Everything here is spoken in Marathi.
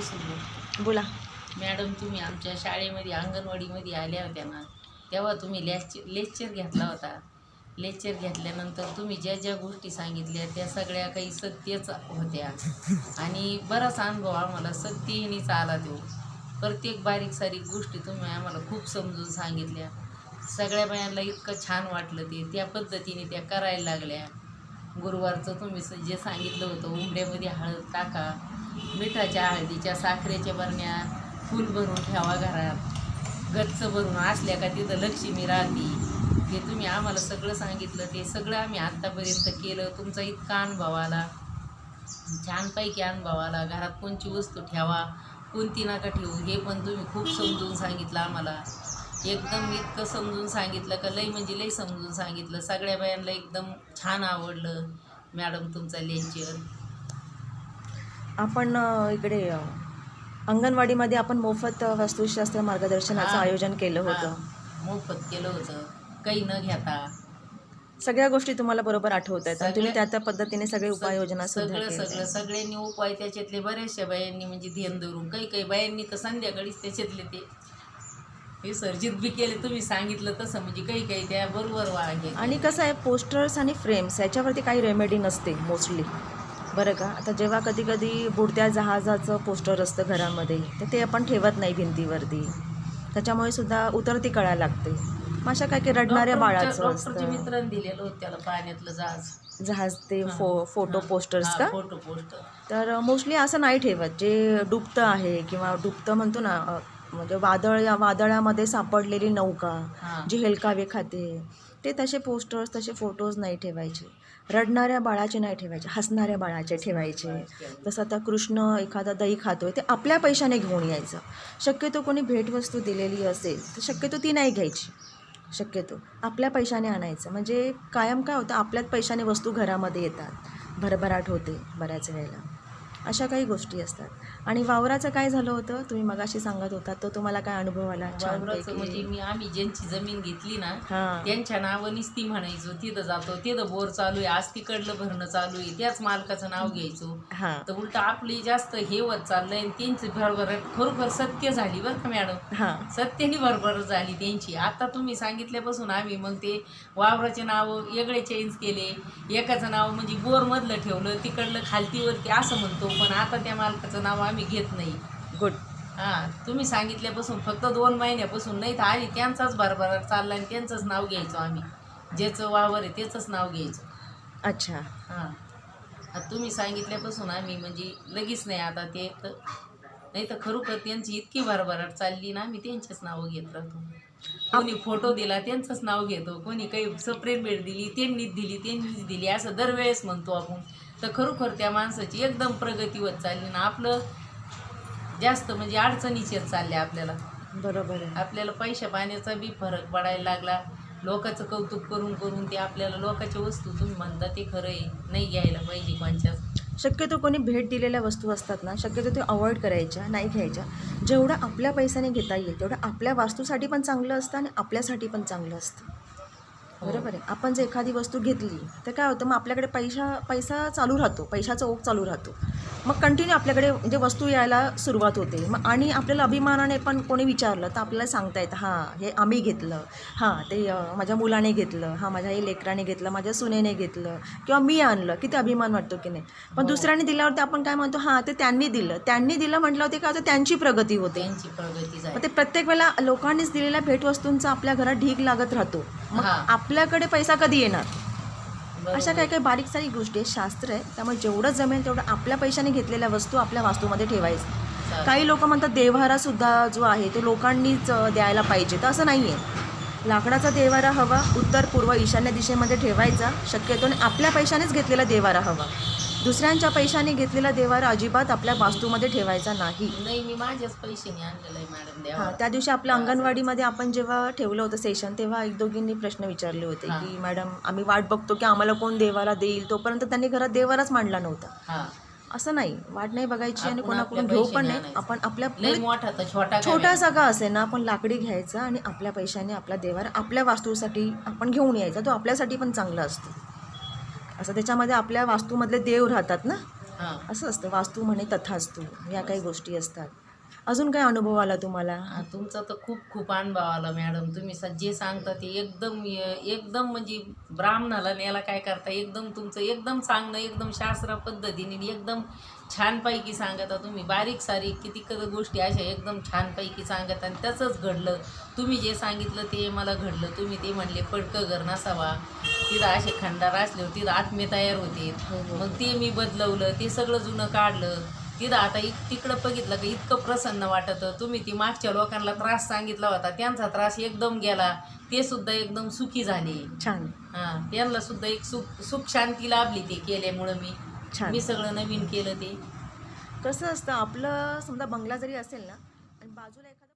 सुरू बोला. मॅडम तुम्ही आमच्या शाळेमध्ये अंगणवाडीमध्ये आल्या होत्या ना तेव्हा तुम्ही लेक्चर लेक्चर घेतला होता. लेक्चर घेतल्यानंतर तुम्ही ज्या ज्या गोष्टी सांगितल्या त्या सगळ्या काही सत्यच होत्या. आणि बराच अनुभव आम्हाला सत्यहीनीच आला तो. प्रत्येक बारीक सारीक गोष्टी तुम्ही आम्हाला खूप समजून सांगितल्या. सगळ्या बायांना इतकं छान वाटलं ते त्या पद्धतीने त्या करायला लागल्या. गुरुवारचं तुम्ही स- जे सांगितलं होतं उंबऱ्यामध्ये हळद टाका मिठाच्या हळदीच्या साखरेच्या बरण्या फूल भरून ठेवा घरात. गच्च भरून असल्या का तिथं लक्ष्मी राहते. हे तुम्ही आम्हाला सगळं सांगितलं ते सगळं आम्ही आत्तापर्यंत केलं. तुमचा इतका अनुभव आला. छानपैकी अनुभव आला. घरात कोणची वस्तू ठेवा कोणती नका ठेवू हे पण तुम्ही खूप समजून सांगितलं आम्हाला. एकदम इतकं समजून सांगितलं का लई म्हणजे लई समजून सांगितलं. सगळ्या बायांना एकदम छान आवडलं. मॅडम तुमचा लेक्चर. आपण इकडे अंगणवाडीमध्ये आपण मोफत वास्तुशास्त्र मार्गदर्शनाचं हा. आयोजन केलं हा, होतं. मोफत केलं होतं. काही न घेता. सगळ्या गोष्टी तुम्हाला बरोबर आठवत आहेत आणि तुम्ही त्या त्या पद्धतीने सगळे उपाययोजना सुद्धा सगळं केल्या. सगळं सगळ्यांनी उपाय त्याच्यातले बऱ्याचशा बायांनी म्हणजे ध्यान धरून. काही काही बायांनी तर संध्याकाळीच त्याच्यातले ते विसर्जित बी केले तुम्ही सांगितलं तसं. म्हणजे काही काही त्या बरोबर वागे आणि कसं आहे पोस्टर्स आणि फ्रेम्स याच्यावरती काही रेमेडी नसते मोस्टली बरं का? आता जेव्हा कधी कधी बुडत्या जहाजाचं पोस्टर असतं घरामध्ये तर ते आपण ठेवत नाही भिंतीवरती. त्याच्यामुळे सुद्धा उतरती कळा लागते. मग अशा काय की रडणाऱ्या बाळाचं असतं. मित्रांनी दिलेलं होतं त्याला पाण्यातलं जहाज. जहाज ते. फो फोटो. पोस्टर्स का? फोटो पोस्टर तर मोस्टली असं नाही ठेवत. जे डुबतं आहे किंवा डुबतं म्हणतो ना म्हणजे वादळ या वादळामध्ये सापडलेली नौका जी हेलकावे खाते ते तसे पोस्टर्स तसे फोटोज नाही ठेवायचे. रडणाऱ्या बाळाचे नाही ठेवायचे हसणाऱ्या बाळाचे ठेवायचे. जसं आता कृष्ण एखादा दही खातो आहे ते आपल्या पैशाने घेऊन यायचं. शक्यतो कोणी भेटवस्तू दिलेली असेल तर शक्यतो ती नाही घ्यायची. शक्यतो आपल्या पैशाने आणायचं. म्हणजे कायम काय होतं आपल्याच पैशाने वस्तू घरामध्ये येतात. भरभराट होते बऱ्याच वेळेला. अशा काही गोष्टी असतात. आणि वावराचं काय झालं होतं? तुम्ही मगाशी सांगत होता तो तुम्हाला काय अनुभव आला? वावराचं म्हणजे मी आम्ही ज्यांची जमीन घेतली ना त्यांच्या नावानीच ती म्हणायचो तिथं जातो तिथं बोर चालू आहे आज तिकडलं भरणं चालू आहे त्याच मालकाचं नाव घ्यायचो. तर उलट आपली जास्त हे होत चाललंय आणि त्यांची भरभराट खरोखर सत्य झाली बरं का मॅडम. हां. सत्याने भरभर झाली त्यांची. आता तुम्ही सांगितल्यापासून आम्ही मग ते वावराचे नाव वेगळे चेंज केले. एकाचं नाव म्हणजे बोरमधलं ठेवलं तिकडलं खालतीवरती असं म्हणतो. पण आता त्या मालकाचं नाव आम्ही घेत नाही. गुड हां तुम्ही सांगितल्यापासून फक्त दोन महिन्यापासून नाही तर आधी त्यांचाच भरभराट चालला आणि त्यांचंच नाव घ्यायचो आम्ही. ज्याचं वावर आहे त्याचंच नाव घ्यायचं. अच्छा. हां. तुम्ही सांगितल्यापासून आम्ही म्हणजे लगेच नाही आता ते तर नाही तर खरोखर त्यांची इतकी भरभराट चालली ना आम्ही त्यांचेच नावं घेत राहतो. कोणी फोटो दिला त्यांचंच नाव घेतो. कोणी काही सप्रेम भेट दिली त्यांनीच दिली त्यांनीच दिली असं दरवेळेस म्हणतो आपण. तर खरोखर त्या माणसाची एकदम प्रगती होत चालली ना. आपलं जास्त म्हणजे अडचणीच येत चालल्या आपल्याला. बरोबर आहे. आपल्याला पैशा पाण्याचा बी फरक पडायला लागला. लोकांचं कौतुक करून करून ते आपल्याला लोकांच्या वस्तू तुम्ही म्हणता ते खरं आहे नाही घ्यायला पाहिजे कोणच्याच. शक्यतो कोणी भेट दिलेल्या वस्तू असतात ना शक्यतो ते अवॉइड करायच्या नाही घ्यायच्या. जेवढं आपल्या पैशाने घेता येईल तेवढं आपल्या वास्तूसाठी पण चांगलं असतं आणि आपल्यासाठी पण चांगलं असतं. हो. बरोबर आहे. आपण जर एखादी वस्तू घेतली तर काय होतं मग आपल्याकडे पैसा पैसा चालू राहतो. पैशाचा ओघ चालू राहतो. मग कंटिन्यू आपल्याकडे म्हणजे वस्तू यायला सुरुवात होते. मग आणि आपल्याला अभिमानाने पण कोणी विचारलं तर आपल्याला सांगता येतं हां हे आम्ही घेतलं. हां ते माझ्या मुलाने घेतलं. हां माझ्या हे लेकराने घेतलं. माझ्या सुनेने घेतलं. किंवा मी आणलं. किती अभिमान वाटतो की नाही? पण हो. दुसऱ्याने दिल्यावरती आपण काय म्हणतो हां ते त्यांनी दिलं. त्यांनी दिलं काय होतं त्यांची प्रगती होते. त्यांची प्रगती ते प्रत्येक वेळेला लोकांनीच दिलेल्या भेटवस्तूंचा आपल्या घरात ढीग लागत राहतो. मग. आपल्याकडे पैसा कधी येणार. अशा काही काही बारीक सारीक गोष्टी आहेत शास्त्र आहे त्यामुळे जेवढं जमेल तेवढं आपल्या पैशाने घेतलेल्या वस्तू आपल्या वास्तूमध्ये ठेवायचं. काही लोक म्हणतात देव्हारा सुद्धा जो आहे तो लोकांनीच द्यायला पाहिजे. तर असं नाही आहे लाकडाचा देवारा हवा उत्तर पूर्व ईशान्य दिशेमध्ये ठेवायचा शक्यतो आणि आपल्या पैशानेच घेतलेला देवारा हवा. दुसऱ्यांच्या पैशाने घेतलेला देवारा अजिबात आपल्या वास्तूमध्ये ठेवायचा नाही. नाही मी माझ्याच पैशाने आणलेलं आहे मॅडम हां त्या दिवशी आपल्या अंगणवाडीमध्ये आपण जेव्हा ठेवलं होतं सेशन तेव्हा एक दोघींनी प्रश्न विचारले होते हां. की मॅडम आम्ही वाट बघतो की आम्हाला कोण देवारा देईल? तोपर्यंत त्यांनी घरात देवाराच मांडला नव्हता. हा. असं नाही. वाट नाही बघायची आणि आपण कोणाकडून आपल्या घेऊ पण पैशाने नाही. आणायचं. आपण आपल्या लय मोठा तर छोटा छोटासा का असे ना आपण लाकडी घ्यायचा आणि आपल्या पैशाने आपला देवार आपल्या वास्तूसाठी आपण घेऊन यायचा. तो आपल्यासाठी पण चांगला असतो. असं त्याच्यामध्ये आपल्या वास्तूमधले देव राहतात ना? हां. असं असतं. वास्तू म्हणे तथास्तू. या काही गोष्टी असतात. अजून काय अनुभव आला तुम्हाला? तुमचा तर खूप खूप अनुभव आला मॅडम. तुम्ही जे सांगता ते एकदम एकदम म्हणजे ब्राह्मणाला न्यायला काय करता? एकदम तुमचं एकदम सांगणं एकदम शास्त्र पद्धतीने एकदम छानपैकी सांगता तुम्ही. बारीक सारीक किती क- गोष्टी अशा एकदम छानपैकी सांगत आणि तसंच घडलं. तुम्ही जे सांगितलं ते मला घडलं. तुम्ही ते म्हणले पडकं घर नसावा. तिथं असे खंडार असल्यावर तिथं आत्मे तयार होते. हो, हो. मग ते मी बदलवलं ते सगळं जुनं काढलं. तिथं आता इत तिकडं बघितलं का इतकं प्रसन्न वाटतं. तुम्ही ती मागच्या लोकांना त्रास सांगितला होता त्यांचा त्रास एकदम गेला. ते सुद्धा एकदम सुखी झाले. छान. हां त्यांना सुद्धा एक सुख सुख शांती लाभली ते केल्यामुळं मी. छान. मी सगळं नवीन केलं ते. कसं असतं आपलं समजा बंगला जरी असेल ना आणि बाजूला एखादा